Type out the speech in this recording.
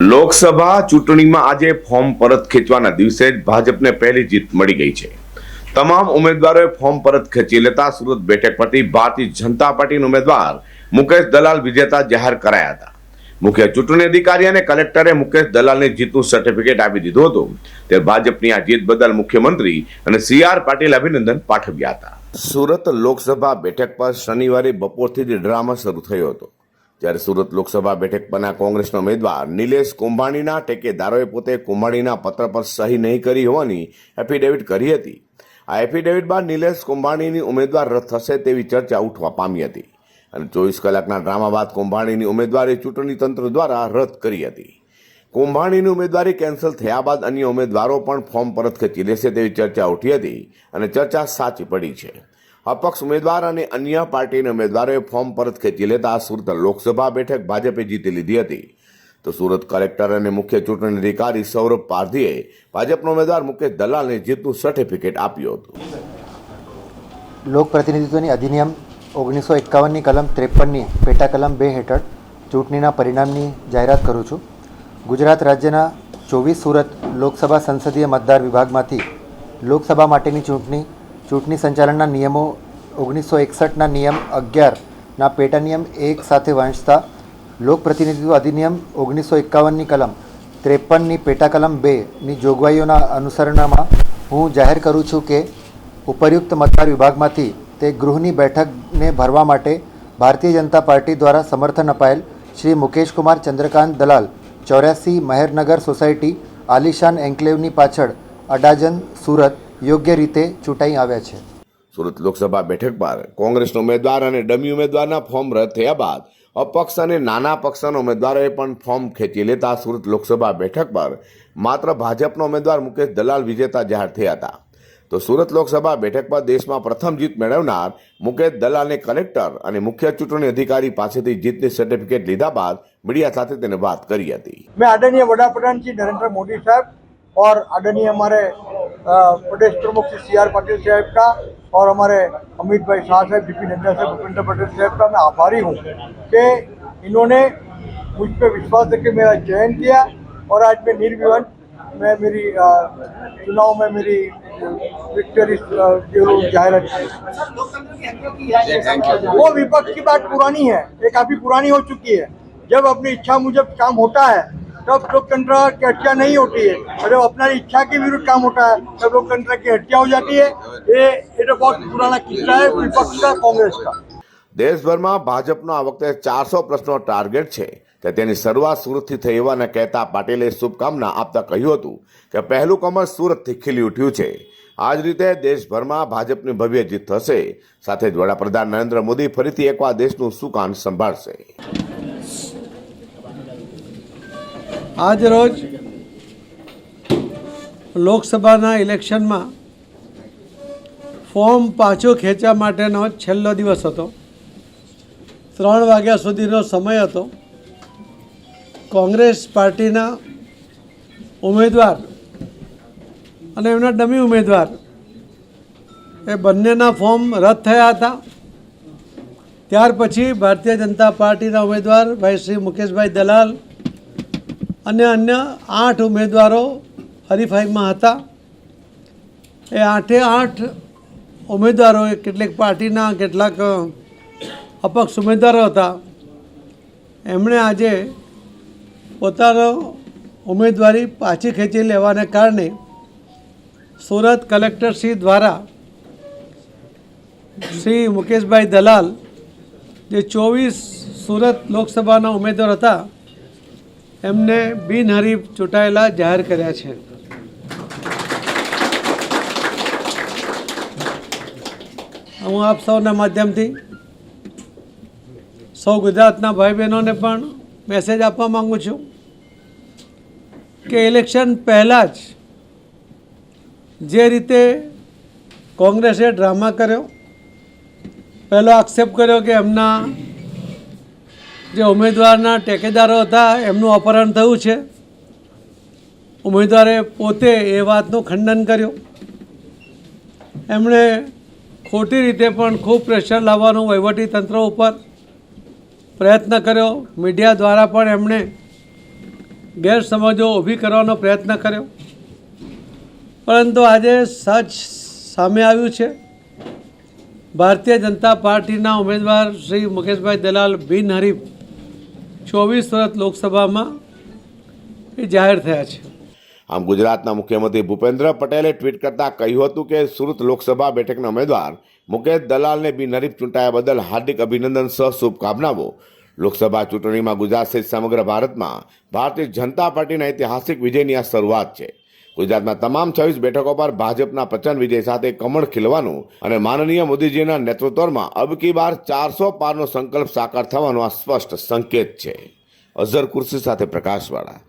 લોકસભા ચૂંટણીમાં આજે ફોર્મ પરત ખેંચવાના દિવસે જ ભાજપને પહેલી જીત મળી ગઈ છે. તમામ ઉમેદવારોએ ફોર્મ પરત ખેંચી લેતા સુરત બેઠક પરથી ભારતીય જનતા પાર્ટીના ઉમેદવાર મુકેશ દલાલ વિજેતા જાહેર કરાયા હતા. મુખ્ય ચૂંટણી અધિકારી અને કલેક્ટરે મુકેશ દલાલને જીતનું સર્ટિફિકેટ આપી દીધું હતું. તે ભાજપની આ જીત બદલ મુખ્યમંત્રી અને સી આર પાટીલ અભિનંદન પાઠવ્યા હતા. સુરત લોકસભા બેઠક પર શનિવારે બપોરથી જ ડ્રામા શરૂ થયો હતો. જ્યારે સુરત લોકસભા બેઠક પરના કોંગ્રેસના ઉમેદવાર નિલેશ કુંભાણીના ટેકેદારોએ પોતે કુંભાણીના પત્ર પર સહી નહીં કરી હોવાની એફિડેવિટ કરી હતી. આ એફિડેવિટ બાદ નિલેશ કુંભાણીની ઉમેદવાર રદ થશે તેવી ચર્ચા ઉઠવા પામી હતી અને ચોવીસ કલાકના ડ્રામા બાદ કુંભાણીની ઉમેદવારી ચૂંટણી તંત્ર દ્વારા રદ કરી હતી. કુંભાણીની ઉમેદવારી કેન્સલ થયા બાદ અન્ય ઉમેદવારો પણ ફોર્મ પરત ખેંચી લેશે તેવી ચર્ચા ઉઠી હતી અને ચર્ચા સાચી પડી છે. અપક્ષ ઉમેદવાર અને અન્ય પાર્ટીના ઉમેદવારોએ ફોર્મ પરત ખેંચી લેતા સુરત લોકસભા બેઠક ભાજપે જીતી લીધી હતી. તો સુરત કલેક્ટર અને મુખ્ય ચૂંટણી અધિકારી સૌરભ પારધીએ ભાજપના ઉમેદવાર મુકેશ દલાલને જીતનું સર્ટિફિકેટ આપ્યું હતું. લોકપ્રતિનિધિત્વની અધિનિયમ ઓગણીસો એકાવનની કલમ ત્રેપનની પેટા કલમ બે હેઠળ ચૂંટણીના પરિણામની જાહેરાત કરું છું. ગુજરાત રાજ્યના ચોવીસ સુરત લોકસભા સંસદીય મતદાર વિભાગમાંથી લોકસભા માટેની ચૂંટણી ચૂંટણી સંચાલનના નિયમો ઓગણીસો એકસઠના નિયમ અગિયારના પેટા નિયમ એક સાથે વાંચતા લોકપ્રતિનિધિત્વ અધિનિયમ ઓગણીસો એકાવનની કલમ ત્રેપનની પેટા કલમ બેની જોગવાઈઓના અનુસરણમાં હું જાહેર કરું છું કે ઉપરયુક્ત મતદાર વિભાગમાંથી તે ગૃહની બેઠકને ભરવા માટે ભારતીય જનતા પાર્ટી દ્વારા સમર્થન અપાયેલ શ્રી મુકેશકુમાર ચંદ્રકાંત દલાલ, ચોર્યાસી મહેરનગર સોસાયટી, આલિશાન એન્કલેવની પાછળ અડાજન, સુરત યોગ્ય રીતે ચૂંટાઈ આવ્યા છે. સુરત લોકસભા બેઠક પર કોંગ્રેસનો ઉમેદવાર અને ડમી ઉમેદવારના ફોર્મ રદ થયા બાદ અપક્ષ અને નાના પક્ષના ઉમેદવારોએ પણ ફોર્મ ખેંચી લેતા સુરત લોકસભા બેઠક પર માત્ર ભાજપનો ઉમેદવાર મુકેશ દલાલ વિજેતા જાહેર થયા હતા. તો સુરત લોકસભા બેઠક પર દેશમાં પ્રથમ જીત મેળવનાર મુકેશ દલાલને કલેક્ટર અને મુખ્ય ચૂંટણી અધિકારી પાસેથી જીતની સર્ટિફિકેટ લીધા બાદ મીડિયા સાથે તેને વાત કરી હતી. મેં આદરણીય વડાપ્રધાન શ્રી નરેન્દ્ર મોદી સાહેબ और आदरणीय हमारे प्रदेश प्रमुख श्री सी आर पाटिल साहब का और हमारे अमित भाई शाह साहब डी पी नड्डा साहब, भूपेंद्र पटेल साहब का मैं आभारी हूँ कि इन्होंने मुझ पर विश्वास करके मेरा चयन किया और आज मैं निर्विवन मैं मेरी चुनाव में मेरी विक्टरी जाहिरात की। वो विपक्ष की बात पुरानी है ये काफ़ी पुरानी हो चुकी है। जब अपनी इच्छा मुजब काम होता है तब लोकतंत्र की हत्या नहीं होती है और जब अपना इच्छा के विरुद्ध काम होता है तब लोकतंत्र की हत्या हो जाती है ये ये तो बहुत पुराना किस्सा है विपक्ष का कांग्रेस का દેશભરમાં ભાજપનો આ વખતે ચારસો પ્રશ્નો ટાર્ગેટ છે તે તેની શરૂઆત સુરતથી થઈ હોવાને કહેતા પાટીલે શુભકામના આપતા કહ્યું હતું કે પહેલું કમર સુરતથી ખીલી ઉઠ્યું છે આ જ રીતે દેશભરમાં ભાજપની ભવ્ય જીત થશે સાથે જ વડાપ્રધાન નરેન્દ્ર મોદી ફરીથી એકવાર દેશનું સુકાન સંભાળશે આજ રોજ લોકસભાના ઇલેક્શનમાં ફોર્મ પાછું ખેંચવા માટેનો છેલ્લો દિવસ હતો. ત્રણ વાગ્યા સુધીનો સમય હતો. કોંગ્રેસ પાર્ટીના ઉમેદવાર અને એમના ડમી ઉમેદવાર એ બંનેના ફોર્મ રદ થયા હતા. ત્યાર પછી ભારતીય જનતા પાર્ટીના ઉમેદવાર ભાઈ શ્રી મુકેશભાઈ દલાલ અને અન્ય આઠ ઉમેદવારો હરીફાઈમાં હતા. એ આઠે આઠ ઉમેદવારોએ કેટલીક પાર્ટીના કેટલાક અપક્ષ ઉમેદવારો હતા. એમણે આજે પોતાનો ઉમેદવારી પાછી ખેંચી લેવાને કારણે સુરત કલેક્ટરશ્રી દ્વારા શ્રી મુકેશભાઈ દલાલ, જે ચોવીસ સુરત લોકસભાના ઉમેદવાર હતા એમને બિનહરીફ ચૂંટાયેલા જાહેર કર્યા છે. હું આપ સૌના માધ્યમથી સૌ ગુજરાતના ભાઈ બહેનોને પણ મેસેજ આપવા માગું છું કે ઇલેક્શન પહેલાં જ જે રીતે કોંગ્રેસે ડ્રામા કર્યો, પહેલો આક્ષેપ કર્યો કે એમના જે ઉમેદવારના ટેકેદારો હતા, એમનું અપહરણ થયું છે. ઉમેદવારે પોતે એ વાતનું ખંડન કર્યું. એમણે ખોટી રીતે પણ ખૂબ પ્રેશર લાવવાનું વહીવટી તંત્ર ઉપર પ્રયત્ન કર્યો. મીડિયા દ્વારા પણ એમણે ગેરસમજો ઊભી કરવાનો પ્રયત્ન કર્યો. પરંતુ આજે સચ સામે આવ્યું છે. ભારતીય જનતા પાર્ટીના ઉમેદવાર શ્રી મુકેશભાઈ દલાલ બિનહરીફ ચોવીસ સુરત લોકસભામાં એ જાહેર થયા છે. આમ ગુજરાતના મુખ્યમંત્રી ભૂપેન્દ્ર પટેલે ટ્વીટ કરતા કહ્યું હતું કે સુરત લોકસભા બેઠકના ઉમેદવાર મુકેશ દલાલને બિનહરીફ ચૂંટાયા બદલ હાર્દિક અભિનંદન સહ શુભકામનાઓ. લોકસભા ચૂંટણીમાં ગુજરાત સહિત સમગ્ર ભારતમાં ભારતીય જનતા પાર્ટીના ઐતિહાસિક વિજયની આ શરૂઆત છે. ગુજરાતમાં તમામ છવ્વીસ બેઠકો પર ભાજપના પ્રચંડ વિજય સાથે કમળ ખીલવાનું અને માનનીય મોદીજીના નેતૃત્વમાં અબકી બાર ચારસો પારનો સંકલ્પ સાકાર થવાનો આ સ્પષ્ટ સંકેત છે. અઝર કુર્સી સાથે પ્રકાશવાળા.